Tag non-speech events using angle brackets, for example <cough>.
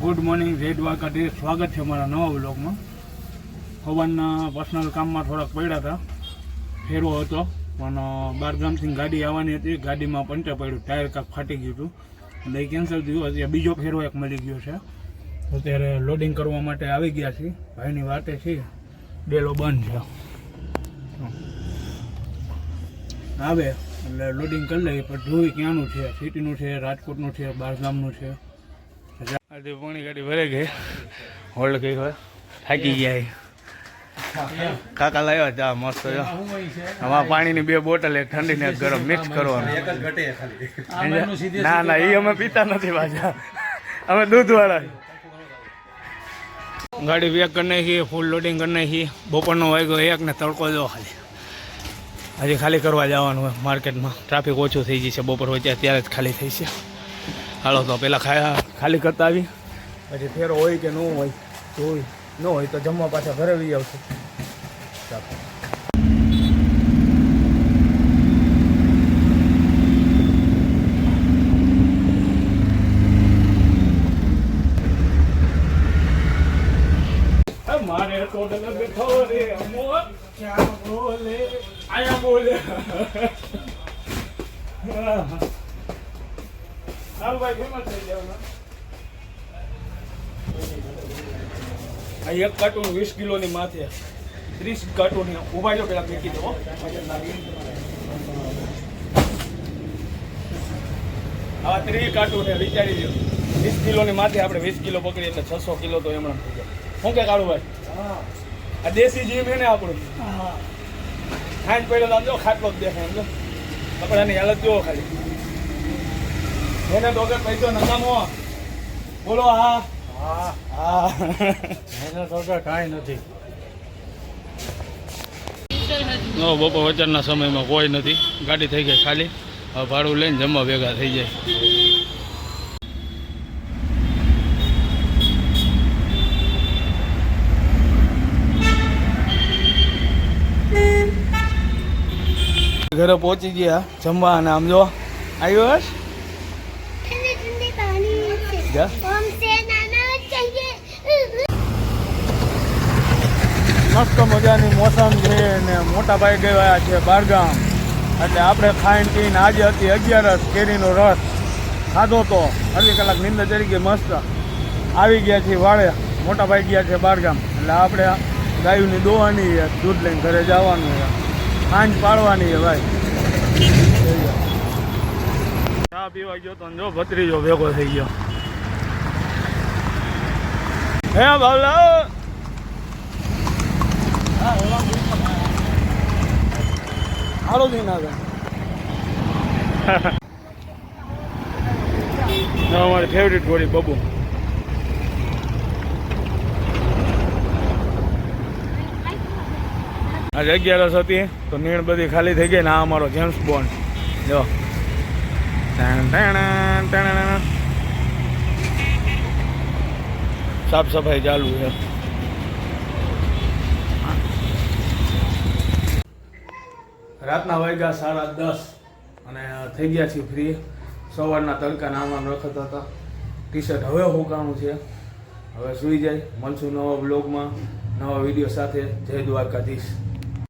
Good morning જય દ્વારકાધીશ સ્વાગત છે મારા નવા બ્લોગમાં સવારના પર્સનલ કામમાં થોડાક પડ્યા હતા. ફેરવો હતો, પણ બારગામથી ગાડી આવવાની હતી. ગાડીમાં પંચર પડ્યું, ટાયર કાંક ફાટી ગયું હતું. એટલે એ કેન્સલ થયું. અત્યારે બીજો ફેરવો એક મળી ગયો છે. અત્યારે લોડિંગ કરવા માટે આવી ગયા છીએ. ભાઈની વાતે છે. ડેલો બંધ છે. આવે, એટલે લોડિંગ કરી લઈએ. પણ જોઈ ક્યાંનું છે? સિટીનું છે, રાજકોટનું છે બારગામનું છે? આજે પાણી ગાડી ભરે ગઈ હોલ્ડ કઈ હોય થાકી ગયા એ. કાકા લાવ્યા ચા મસ્ત આમાં પાણીની બે બોટલ એક ઠંડી ને એક ગરમ મિક્સ કરવાનું. ના ના એ અમે પીતા નથી પાછા. અમે દૂધ વાળા ગાડી વેક કરી નાખી ફૂલ લોડિંગ કરી નાખી. બપોરનો વાગ્યો એક ને તડકો જો ખાલી. હજી ખાલી કરવા જવાનું હોય માર્કેટમાં ટ્રાફિક ઓછું થઈ જશે બપોર વચ્ચે ત્યારે જ ખાલી થઈ છે. હાલો, તો પહેલાં ખાયા ખાલી કરતા આવી. પછી ફેરો હોય કે ન હોય, જોઈ. ન હોય તો જમવા પાછા ઘરે લઈ આવશે. મારે તો બેઠો રે અમોર ક્યાં બોલે? આયા બોલે. <laughs> આ એક કાર્ટૂન વીસ કિલોની માથે ત્રીસ કાર્ટૂન ઊભા જો પેલા ફેંકી દો આવા ત્રીસ કાર્ટૂન વિચારી દો વીસ કિલોની માથે આપણે વીસ કિલો પકડીએ એટલે છસો કિલો તો એમણે શું કે કાળું ભાઈ આ દેશી જીમ એને ને આપણું? ખાંડ પડ્યો આમ જો ખાટલો જ દેખાય એમ જો. એની હાલત જુઓ ખાલી? એને તો વગર પૈસો નકામો. બોલો હા. હા. એને તો કાંઈ નથી. નો બપોર વચનના સમયમાં કોઈ નથી. ગાડી થઈ ગઈ ખાલી. હવે ભાડું લઈને જમવા ભેગા થઈ જાય. ઘરે પહોંચી ગયા જમવા અને આમ જો. આવ્યો क्या મસ્ત મજાની મોસમ છે ને મોટા ભાઈ ગયા છે બારગામ. એટલે આપણે ખાઈને પીને આજે હતી અગિયારસ, કેરીનો રસ. ખાધો તો અડધી કલાક નિંદર તરીકે મસ્ત. આવી ગયા છે વાળે મોટા ભાઈ ગયા છે બારગામ. એટલે આપણે ગાયુની દોવાની છે, દૂધ લઈને ઘરે જવાનું છે. ખાંજ પાડવાની છે ભાઈ. ચા પીવા ગયો તો જો ભત્રીજો ભેગો થઈ ગયો. હે બાવલા. હાલો દી ના <laughs> અમારી ફેવરિટ ઘોડી બબુ. આજે અગિયારસ હતી, તો નીણ બધી ખાલી થઈ ગઈ ને આ અમારો જેમ્સ બોન્ડ. જો. ટેણ ટેણ ટેણ. સાફ સફાઈ ચાલુ છે રાતના વાગ્યા સાડા દસ અને થઈ ગયા છીએ ફ્રી સવારના તડકા નામાં વખત હતા. ટી શર્ટ હવે હુકાણું છે. હવે સૂઈ જાય. મળશું નવા બ્લોગમાં નવા વીડિયો સાથે. જય દ્વારકાધીશ.